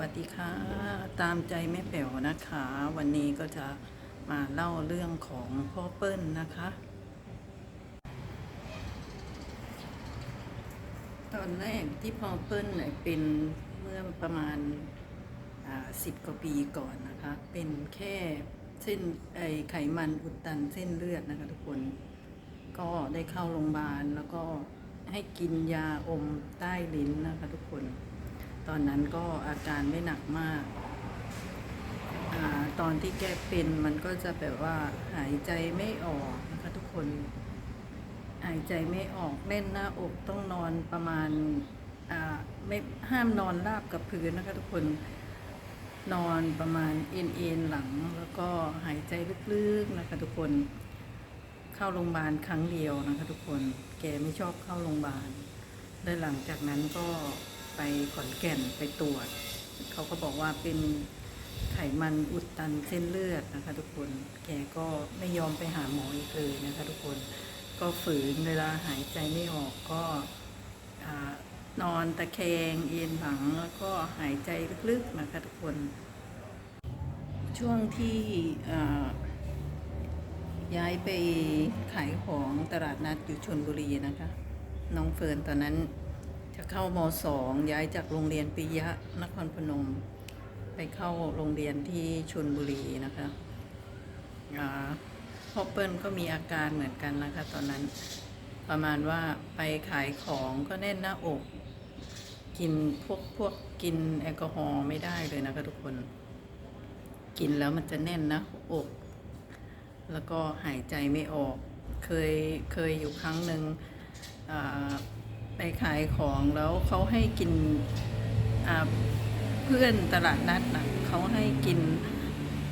วัสดีค่ะ ตามใจแม่แป๋วนะคะ วันนี้ก็จะมาเล่าเรื่องของพ่อเปิ้ลนะคะ ตอนแรกที่พ่อเปิ้ลเนี่ยเป็นเมื่อประมาณสิบกว่าปีก่อนนะคะ เป็นแค่เส้นไอไขมันอุดตันเส้นเลือดนะคะทุกคน ก็ได้เข้าโรงพยาบาลแล้วก็ให้กินยาอมใต้ลิ้นนะคะทุกคน ตอนนั้นก็อาการไม่หนักมากอตอนที่แกเป็นมันก็จะแบบว่าหายใจไม่ออกนะคะทุกคน หายใจไม่ออกแน่นหน้าอกต้องนอนประมาณไม่ห้ามนอนราบกับพื้นนะคะทุกคนนอนประมาณเอ็นเอ็นหลังแล้วก็หายใจลึกๆนะคะทุกคน เข้าโรงพยาบาลครั้งเดียวนะคะทุกคน แกไม่ชอบเข้าโรงพยาบาลและหลังจากนั้นก็ ไปขอนแก่นไปตรวจ เขาก็บอกว่าเป็นไขมันอุดตันเส้นเลือดนะคะ ทุกคน แกก็ไม่ยอมไปหาหมออีกเลยนะคะ ทุกคน ก็ฝืนเวลาหายใจไม่ออกก็อนอนตะแคงเอียนหลังแล้วก็หายใจลึกๆนะคะทุกคน ช่วงที่ย้ายไปขายของตลาดนัดอยู่ชนบุรีนะคะ น้องเฟิร์นตอนนั้น จะเข้ามสองย้ายจากโรงเรียนปิยะนครพนม ไปเข้าโรงเรียนที่ชนบุรีนะคะอ่าพ่อเปิ้ลก็มีอาการเหมือนกันนะคะตอนนั้น ประมาณว่าไปขายของก็แน่นหน้าอก กินพวกพวกกินแอลกอฮอล์ไม่ได้เลยนะคะทุกคน กินแล้วมันจะแน่นนะอก แล้วก็หายใจไม่ออก เคยเคยอยู่ครั้งหนึ่ง ขายของแล้วเขาให้กินเพื่อนตลาดนัดนะเขาให้กิน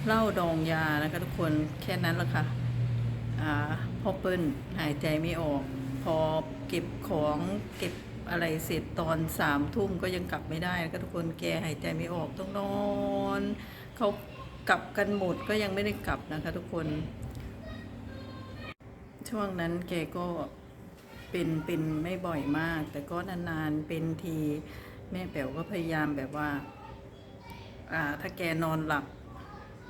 เหล้าดองยานะคะทุกคนแค่นั้นแหละค่ะอ่าพอเปิ้ลหายใจไม่ออก พอเก็บของเก็บอะไรเสร็จตอนสามทุ่มก็ยังกลับไม่ได้นะคะทุกคนแกหายใจไม่ออกต้องนอนเขากลับกันหมดก็ยังไม่ได้กลับนะคะทุกคน ช่วงนั้นแกก็ เป็นเป็นไม่บ่อยมาก แต่ก็นานๆเป็นทีแม่แป๋วก็พยายามแบบว่า อ่า ถ้าแกนอนหลับ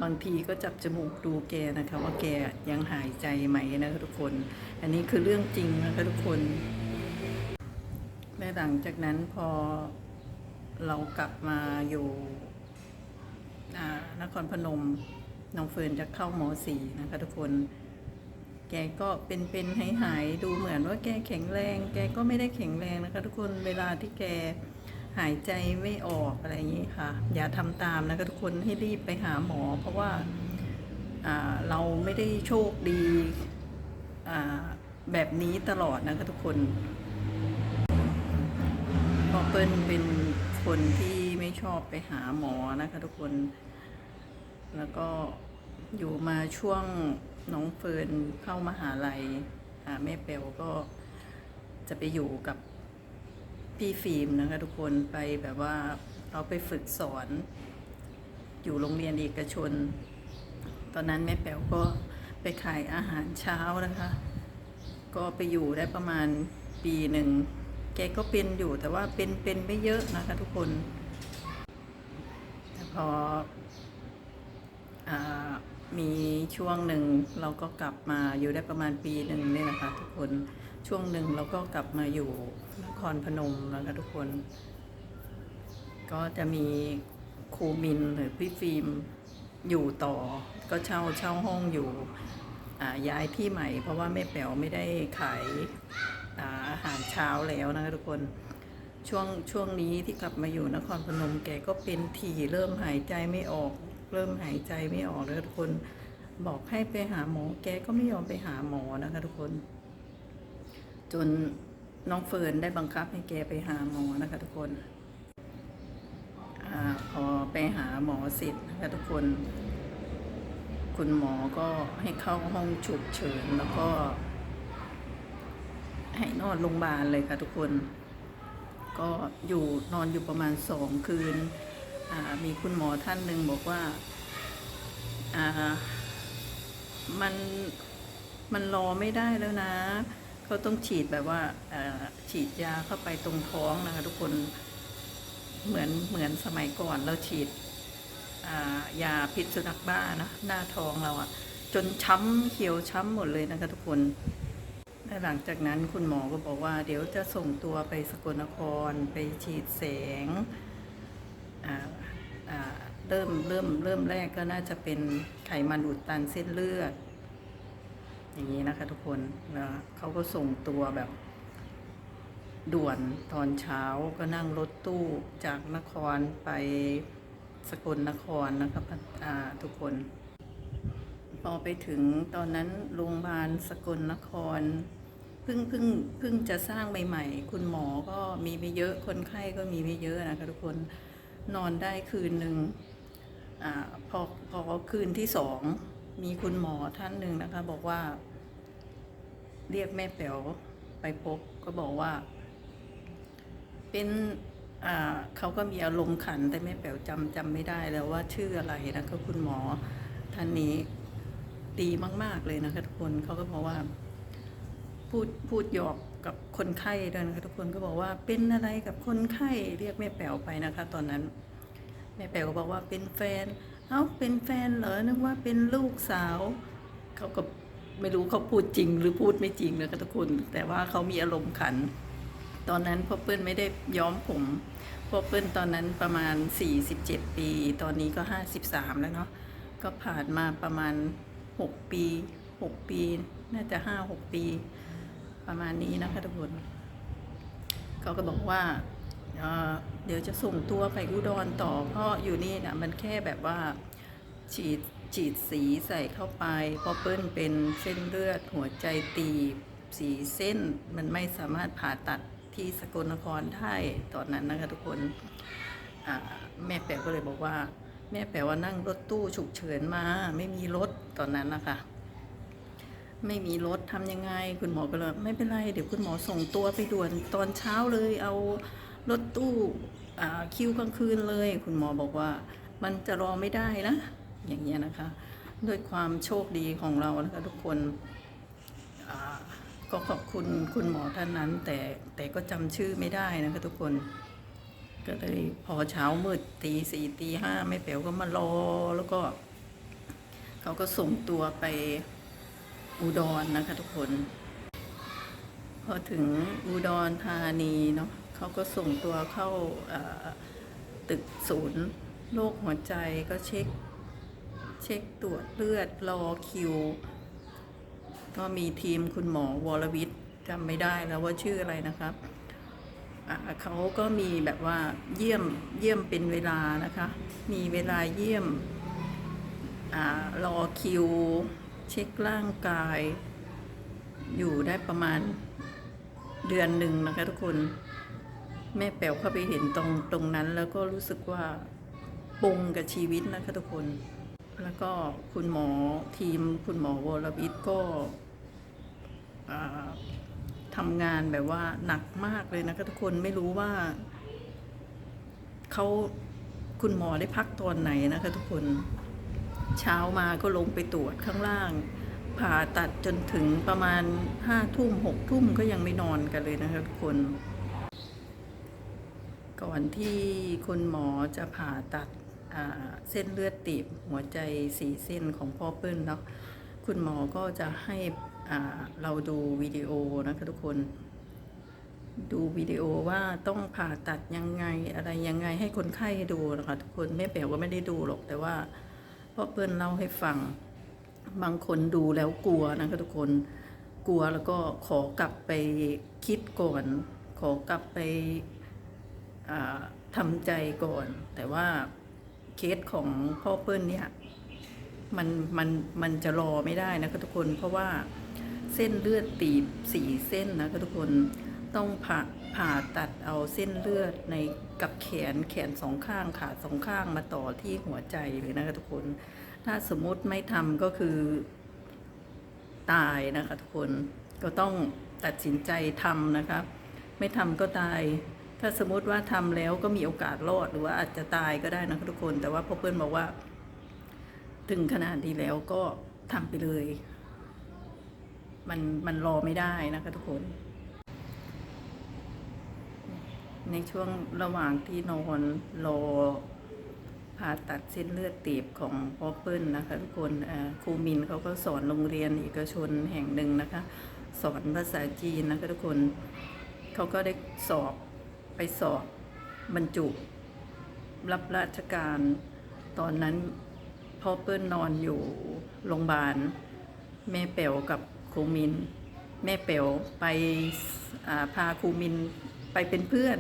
บางทีก็จับจมูกดูแกนะคะ ว่าแกยังหายใจไหมนะคะทุกคน อันนี้คือเรื่องจริงนะคะทุกคนและหลังจากนั้นพอเรากลับมาอยู่นครพนมน้องเฟิร์นจะเข้าหมอสี่นะคะทุกคน แกก็เป็นเป็นหายหายๆดูเหมือนว่าแกแข็งแรง แกก็ไม่ได้แข็งแรงนะคะ ทุกคนเวลาที่แกหายใจไม่ออกอะไรอย่างนี้ค่ะ อย่าทำตามนะคะทุกคนให้รีบไปหาหมอ เพราะว่าเราไม่ได้โชคดีแบบนี้ตลอดนะคะทุกคนพราะเปิ้ลเป็นคนที่ไม่ชอบไปหาหมอนะคะทุกคน แล้วก็อยู่มาช่วง น้องเฟิร์นเข้ามาหาลัยอ่าแม่เปลวก็จะไปอยู่กับพี่ฟิล์มนะคะทุกคนไปแบบว่าเราไปฝึกสอน อยู่โรงเรียนเอกชน ตอนนั้นแม่แป๋วก็ไปขายอาหารเช้านะคะ ก็ไปอยู่ได้ประมาณปีหนึ่งแกก็เป็นอยู่แต่ว่าเป็นเป็นไม่เยอะนะคะทุกคน แต่พออ่า มีช่วงหนึ่งเราก็กลับมาอยู่ได้ประมาณปีหนึ่งนี่นะคะ ทุกคนช่วงหนึ่งเราก็กลับมาอยู่นครพนมนะคะทุกคน ก็จะมีครูมินหรือพี่ฟิล์มอยู่ต่อ ก็เช่าเช่าห้องอยู่ย้ายที่ใหม่ เพราะว่าแม่แป๋วไม่ได้ขายอาอาหารเช้าแล้วนะคะทุกคนช่วงช่วงนี้ที่กลับมาอยู่นครพนมแกก็เป็นถี่เริ่มหายใจไม่ออก เริ่มหายใจไม่ออกแล้วทุกคนบอกให้ไปหาหมอแกก็ไม่ยอมไปหาหมอนะคะทุกคน จนน้องเฟิร์นได้บังคับให้แกไปหาหมอนะคะทุกคนอพอไปหาหมอเสร็จนะคะทุกคน คุณหมอก็ให้เข้าห้องฉุกเฉินแล้วก็ ให้นอนโรงพยาบาลเลยค่ะทุกคน ก็อยู่นอนอยู่ประมาณสองคืน มีคุณหมอท่านหนึ่งบอกว่ามันมันรอไม่ได้แล้วนะ เขาต้องฉีดแบบว่าฉีดยาเข้าไปตรงท้องนะคะทุกคนเหมือนเหมือนสมัยก่อนเราฉีดยาพิษสุนัขบ้านะหน้าท้องเราอะจนช้ำเขียวช้ำหมดเลยนะคะทุกคนและหลังจากนั้นคุณหมอก็บอกว่า เดี๋ยวจะส่งตัวไปสกลนครไปฉีดแสง เริ่มเริ่มเริ่มแรกก็น่าจะเป็นไขมันอุดตันเส้นเลือด อย่างนี้นะคะทุกคนแล้วเขาก็ส่งตัวแบบ ด่วนตอนเช้าก็นั่งรถตู้จากนครไปสกลนครนะครับอ่าทุกคนพอไปถึงตอนนั้นโรงพยาบาลสกลนครเพิ่งเพิ่งเพิ่งจะสร้างใหม่ ๆ คุณหมอก็มีไม่เยอะคนไข้ก็มีไม่เยอะนะคะทุกคน นอนได้คืนหนึ่งอาพอพอคืนที่สองมีคุณหมอท่านหนึ่งนะคะ บอกว่า เรียกแม่แป๋วไปพบก็บอกว่า เป็นอ่าเขาก็มีอารมณ์ขันแต่แม่แป๋วจำจำไม่ได้แล้วว่าชื่ออะไรนะก็คุณหมอท่านนี้ดีมาก ๆเลยนะคะทุกคนเขาก็บอกว่า พูดพูดหยอก กับคนไข้ด้วยนะคะทุกคนก็บอกว่าเป็นอะไรกับคนไข้เรียกแม่แป๋วไปนะคะ ตอนนั้นแม่แป๋วก็บอกว่าเป็นแฟน เอ้าเป็นแฟนเหรอนึกว่าเป็นลูกสาวเขาก็ไม่รู้เขาพูดจริงหรือพูดไม่จริงนะคะทุกคน แต่ว่าเขามีอารมณ์ขัน ตอนนั้นพ่อเปิ้ลไม่ได้ย้อมผมพ่อเปิ้ลตอนนั้นประมาณ 47 ปี ตอนนี้ก็ 53 แล้วเนาะก็ผ่านมาประมาณ 6 ปี 6 ปี น่าจะ 5 6 ปี ประมาณนี้นะคะทุกคนเขาก็บอกว่าเเดี๋ยวจะส่งตัวไปอุดรต่อ เพราะอยู่นี่นะมันแค่แบบว่าฉีดฉีดสีใส่เข้าไปเพราะเปิ้ลเป็นเส้นเลือดหัวใจตีบสีเส้นมันไม่สามารถผ่าตัดที่สกลนครได้ตอนนั้นนะคะทุกคนแม่แป๋วก็เลยบอกว่า แม่แป๋วว่านั่งรถตู้ฉุกเฉินมาไม่มีรถตอนนั้นนะคะ ไม่มีรถทำยังไง คุณหมอก็เลยไม่เป็นไร เดี๋ยวคุณหมอส่งตัวไปด่วนตอนเช้าเลย เอารถตู้คิวกลางคืนเลย คุณหมอบอกว่ามันจะรอไม่ได้นะ อย่างเงี้ยนะคะ ด้วยความโชคดีของเรานะคะทุกคนก็ขอบคุณคุณหมอท่านนั้น แต่แต่ก็จำชื่อไม่ได้นะคะทุกคนก็เลยพอเช้ามืดตีสี่ตีห้าแม่แป๋วก็มารอ แล้วก็ เขาก็ส่งตัวไป อุดรนะคะทุกคน พอถึงอุดรธานีเนาะเขาก็ส่งตัวเข้าตึกศูนย์โรคหัวใจก็เช็ค เช็คตรวจเลือดรอคิว ก็มีทีมคุณหมอวรวิทย์จำไม่ได้แล้วว่าชื่ออะไรนะครับเขาก็มีแบบว่าเยี่ยมเยี่ยมเป็นเวลานะคะ มีเวลาเยี่ยมอรอคิว เช็คร่างกาย อยู่ได้ประมาณเดือนหนึ่งนะคะทุกคน แม่แป๋วเข้าไปเห็นตรงตรงนั้น แล้วก็รู้สึกว่าปงกับชีวิตนะคะทุกคน แล้วก็คุณหมอทีมคุณหมอวรวิทย์ก็ทำงานแบบว่าหนักมากเลยนะคะทุกคนไม่รู้ว่าเขาคุณหมอได้พักตอนไหนนะคะทุกคน เช้ามาก็ลงไปตรวจข้างล่าง ผ่าตัดจนถึงประมาณห้าทุ่มหกทุ่มก็ยังไม่นอนกันเลยนะคะทุกคน ก่อนที่คุณหมอจะผ่าตัดเส้นเลือดตีบหัวใจสี่เส้นของพ่อเปิ้ลเนาะคุณหมอก็จะให้เราดูวิดีโอนะคะทุกคน ดูวิดีโอว่าต้องผ่าตัดยังไงอะไรยังไงให้คนไข้ดูนะคะทุกคนแม่แป๋วก็ไม่ได้ดูหรอกแต่ว่า พ่อเปิ้ลเล่าให้ฟัง บางคนดูแล้วกลัวนะคะทุกคนกลัวแล้วก็ขอกลับไปคิดก่อน ขอกลับไปทำใจก่อน แต่ว่าเคสของพ่อเปิ้ลเนี่ยมันมันมันจะรอไม่ได้นะคะทุกคนเพราะว่าเส้นเลือดตีบสี่เส้นนะคะทุกคนต้องผ่า ผ่าตัดเอาเส้นเลือดในกับแขนแขนสองข้างขาสองข้างมาต่อที่หัวใจเลยนะคะทุกคน ถ้าสมมุติไม่ทำก็คือตายนะคะทุกคนก็ต้องตัดสินใจทำนะคะ ไม่ทำก็ตาย ถ้าสมมติว่าทำแล้วก็มีโอกาสรอดหรือว่าอาจจะตายก็ได้นะคะทุกคน แต่ว่าพ่อเปิ้ลบอกว่า ถึงขนาดนี้แล้วก็ทำไปเลย มันมันรอไม่ได้นะคะทุกคน ในช่วงระหว่างที่นอนรอผ่าตัดเส้นเลือดตีบของพ่อเปิ้ลนะคะทุกคนครูมินเขาก็สอนโรงเรียนเอกชนแห่งหนึ่งนะคะ สอนภาษาจีนนะคะทุกคนเขาก็ได้สอบไปสอบบรรจุ รับราชการ ตอนนั้นพ่อเปิ้ลนอนอยู่โรงพยาบาล แม่เป๋วกับครูมิน แม่เป๋วไปพาครูมิน ไปเป็นเพื่อน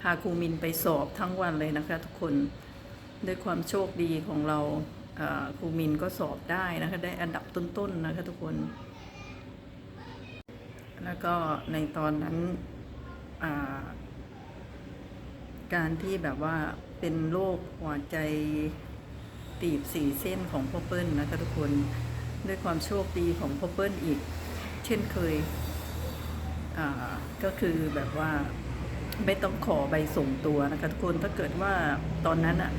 พาครูมินไปสอบทั้งวันเลยนะคะทุกคนด้วยความโชคดีของเราครูมินก็สอบได้นะคะ ได้อันดับต้นๆนะคะทุกคน แล้วก็ในตอนนั้นาการที่แบบว่าเป็นโรคหัวใจตีบสี่เส้นของพ่อเปิ้ลนะคะทุกคนด้วยความโชคดีของพ่อเปิ้ลอีก เช่นเคย ก็คือแบบว่าไม่ต้องขอใบส่งตัวนะคะทุกคนถ้าเกิดว่าตอนนั้นอะ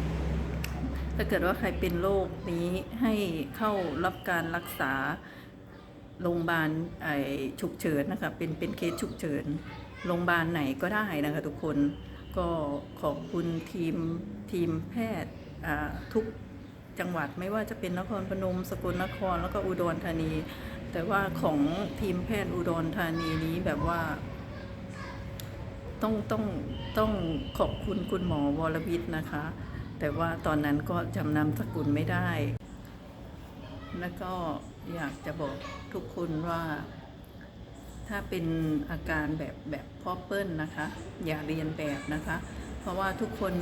ถ้าเกิดว่าใครเป็นโรคนี้ให้เข้ารับการรักษาโรงพยาบาลไอฉุกเฉินนะคะเป็นเป็นเคสฉุกเฉินโรงพยาบาลไหนก็ได้นะคะทุกคนก็ขอบคุณทีมทีมแพทย์ทุกจังหวัดไม่ว่าจะเป็นนครพนม สกลนครแล้วก็อุดรธานี แต่ว่าของทีมแพทย์อุดรธานีนี้แบบว่า ต้องต้องต้องขอบคุณคุณหมอวรวิทย์นะคะ แต่ว่าตอนนั้นก็จำนำสกุลไม่ได้ แล้วก็อยากจะบอกทุกคนว่าถ้าเป็นอาการแบบแบบพ่อเปิ้ลนะคะ อย่าเรียนแบบนะคะ เพราะว่าทุกคน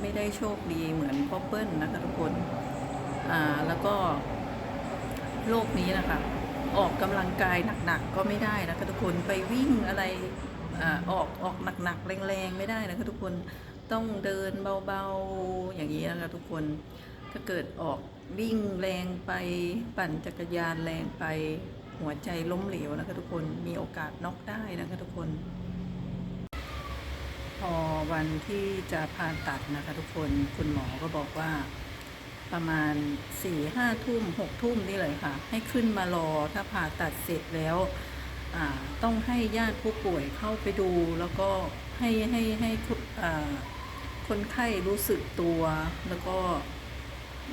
ไม่ได้โชคดีเหมือนพ่อเปิ้ลนะคะทุกคนอ่าแล้วก็โรคนี้นะคะ ออกกำลังกายหนักๆก็ไม่ได้นะคะทุกคนไปวิ่งอะไรอาออกออกหนักๆแรงๆไม่ได้นะคะทุกคนต้องเดินเบาๆอย่างนี้นะคะทุกคนถ้าเกิดออกวิ่งแรงไปปั่นจักรยานแรงไปหัวใจล้มเหลวนะคะทุกคนมีโอกาสน็อกได้นะคะทุกคน พอวันที่จะผ่าตัดนะคะทุกคนคุณหมอก็บอกว่า ประมาณสี่ห้าทุ่มหกทุ่มนี่เลยค่ะ ให้ขึ้นมารอถ้าผ่าตัดเสร็จแล้วต้องให้ญาติผู้ป่วยเข้าไปดู แล้วก็ให้ให้ให้คนไข้รู้สึกตัว แล้วก็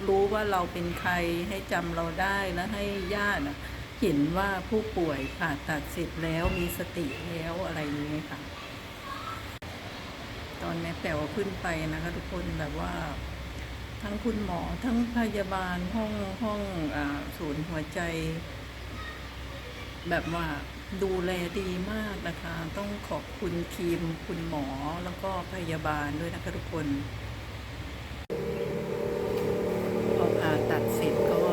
รู้ว่าเราเป็นใครให้จำเราได้แล้วให้ญาติเห็นว่าผู้ป่วยผ่าตัดเสร็จแล้วมีสติแล้วอะไรอย่างนี้ค่ะ ตอนแม่แป๋วขึ้นไปนะคะทุกคนแบบว่า ทั้งคุณหมอทั้งพยาบาลห้องห้องอศูนย์หัวใจ แบบว่าดูแลดีมากนะคะ ต้องขอบคุณทีมคุณหมอแล้วก็พยาบาลด้วยนะคะทุกคนพอผ่าตัดเสร็จก็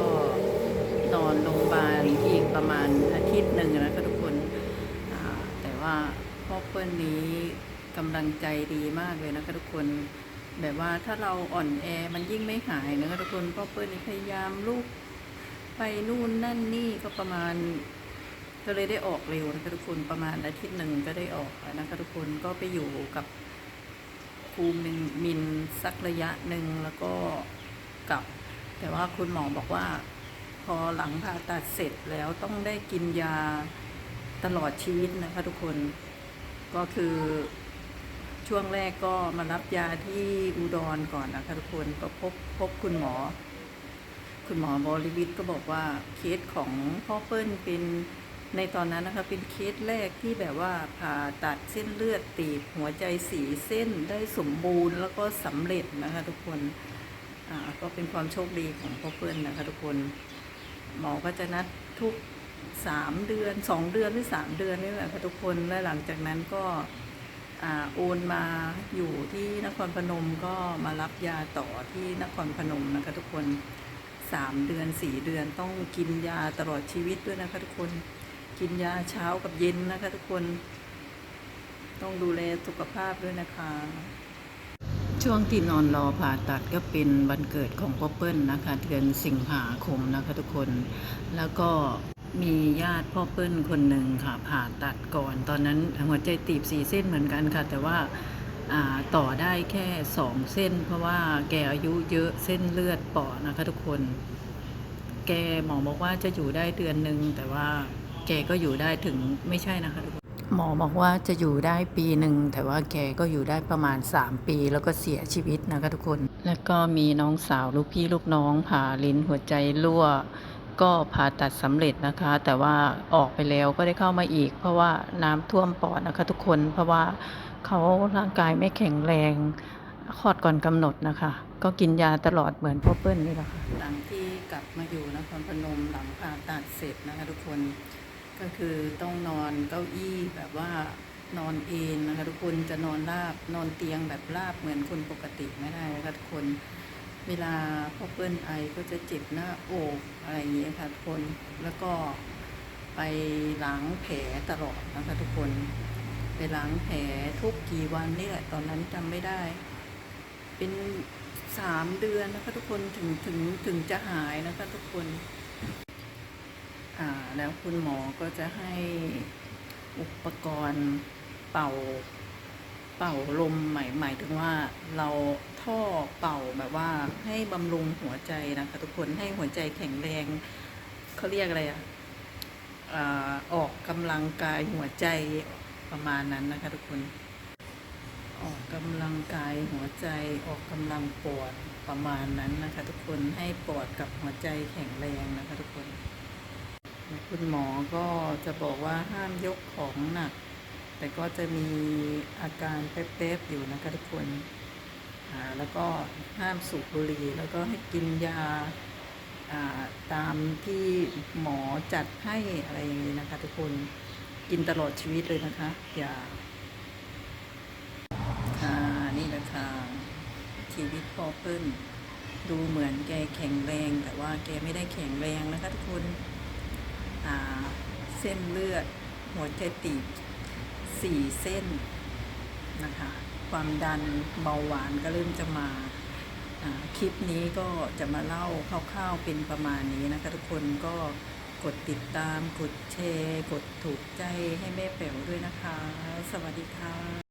นอนโรงพยาบาลอีกประมาณอาทิตย์หนึ่งนะคะทุกคนแต่ว่าพ่อเปิ้ลนี้กำลังใจดีมากเลยนะคะทุกคน แบบว่าถ้าเราอ่อนแอมันยิ่งไม่หายนะคะทุกคนพ่อเปิ้ลนี่พยายามลุกไปนู่นนั่นนี่ก็ประมาณก็เลยได้ออกเร็วนะคะทุกคนประมาณอาทิตย์หนึ่งก็ได้ออกนะคะทุกคนก็ไปอยู่กับครูมินมินสักระยะหนึ่งแล้วก็กลับ แต่ว่าคุณหมอบอกว่า พอหลังผ่าตัดเสร็จแล้วต้องได้กินยาตลอดชีวิตนะคะทุกคนก็คือ ช่วงแรกก็มารับยาที่อุดรก่อนนะคะทุกคนก็พบพบคุณหมอ คุณหมอบริวิทก็บอกว่าเคสของพ่อเปิ้ลเป็นในตอนนั้นนะคะเป็นเคสแรกที่แบบว่าผ่าตัดเส้นเลือดตีบหัวใจสีเส้นได้สมบูรณ์แล้วก็สำเร็จนะคะทุกคนอ่าก็เป็นความโชคดีของพ่อเปิ้ลนะคะทุกคนหมอก็จะนัดทุกสามเดือนสองเดือนหรือสามเดือนนี่แหละค่ะทุกคนและหลังจากนั้นก็ โอนมาอยู่ที่นครพนมก็มารับยาต่อที่นครพนมนะคะทุกคนสามเดือนสี่เดือนต้องกินยาตลอดชีวิตด้วยนะคะทุกคนกินยาเช้ากับเย็นนะคะทุกคน ต้องดูแลสุขภาพด้วยนะคะ ช่วงที่นอนรอผ่าตัดก็เป็นวันเกิดของพ่อเปิ้ลนะคะ เดือนสิงหาคมนะคะทุกคนแล้วก็ มีญาติพ่อเปิ้ลคนหนึ่งค่ะผ่าตัดก่อน ตอนนั้นหัวใจตีบสี่เส้นเหมือนกันค่ะ แต่ว่าต่อได้แค่สองเส้น เพราะว่าแกอายุเยอะเส้นเลือดปอดนะคะทุกคน แกหมอบอกว่าจะอยู่ได้เดือนหนึ่งแต่ว่าแกก็อยู่ได้ถึงไม่ใช่นะคะทุกคนหมอบอกว่าจะอยู่ได้ปีหนึ่งแต่ว่าแกก็อยู่ได้ประมาณ 3 ปี แล้วก็เสียชีวิตนะคะทุกคน แล้วก็มีน้องสาวลูกพี่ลูกน้องผ่าลิ้นหัวใจรั่ว ก็ผ่าตัดสำเร็จนะคะ แต่ว่าออกไปแล้วก็ได้เข้ามาอีก เพราะว่าน้ำท่วมปอดนะคะทุกคนเพราะว่าเขาร่างกายไม่แข็งแรงคลอดก่อนกำหนดนะคะ ก็กินยาตลอดเหมือนพ่อเปิ้ลนี่แหละค่ะหลังที่กลับมาอยู่นครพนมหลังผ่าตัดเสร็จนะคะทุกคนก็คือต้องนอนเก้าอี้แบบว่านอนเอนนะคะทุกคนจะนอนราบนอนเตียงแบบราบเหมือนคนปกติไม่ได้นะคะทุกคน เวลาพ่อเปิ้ลไอก็จะเจ็บหน้าอกอะไรอย่างเงี้ยค่ะทุกคนแล้วก็ไปล้างแผลตลอดนะคะทุกคนไปล้างแผลทุกกี่วันนี่แหละตอนนั้นจำไม่ได้ เป็นสามเดือนนะคะทุกคนถึงถึงถึงจะหายนะคะทุกคนอ่าแล้วคุณหมอก็จะให้อุปกรณ์เป่าเป่าลมหมายหมายถึงว่าเรา ท่อเป่าแบบว่าให้บำรุงหัวใจนะคะ ทุกคนให้หัวใจแข็งแรงเขาเรียกอะไรอะอ่าออกกำลังกายหัวใจประมาณนั้นนะคะ ทุกคน ออกกำลังกายหัวใจออกกำลังปอดประมาณนั้นนะคะ ทุกคนให้ปอดกับหัวใจแข็งแรงนะคะ ทุกคน คุณหมอก็จะบอกว่าห้ามยกของหนัก แต่ก็จะมีอาการแป๊บๆอยู่นะคะทุกคน แล้วก็ห้ามสูบบุหรี่แล้วก็ให้กินยาตามที่หมอจัดให้อะไรอย่างนี้นะคะ ทุกคนกินตลอดชีวิตเลยนะคะยาค่ะนี่แหละคะชีวิตพอเปิ้ลดูเหมือนแกแข็งแรง แต่ว่าแกไม่ได้แข็งแรงนะคะ ทุกคนเส้นเลือดหัวใจตีบสี่เส้นนะคะ ความดันเบาหวานก็เริ่มจะมาคลิปนี้ก็จะมาเล่าคร่าวๆเป็นประมาณนี้นะคะทุกคนก็กดติดตาม กดแชร์ กดถูกใจให้แม่แป๋วด้วยนะคะ สวัสดีค่ะ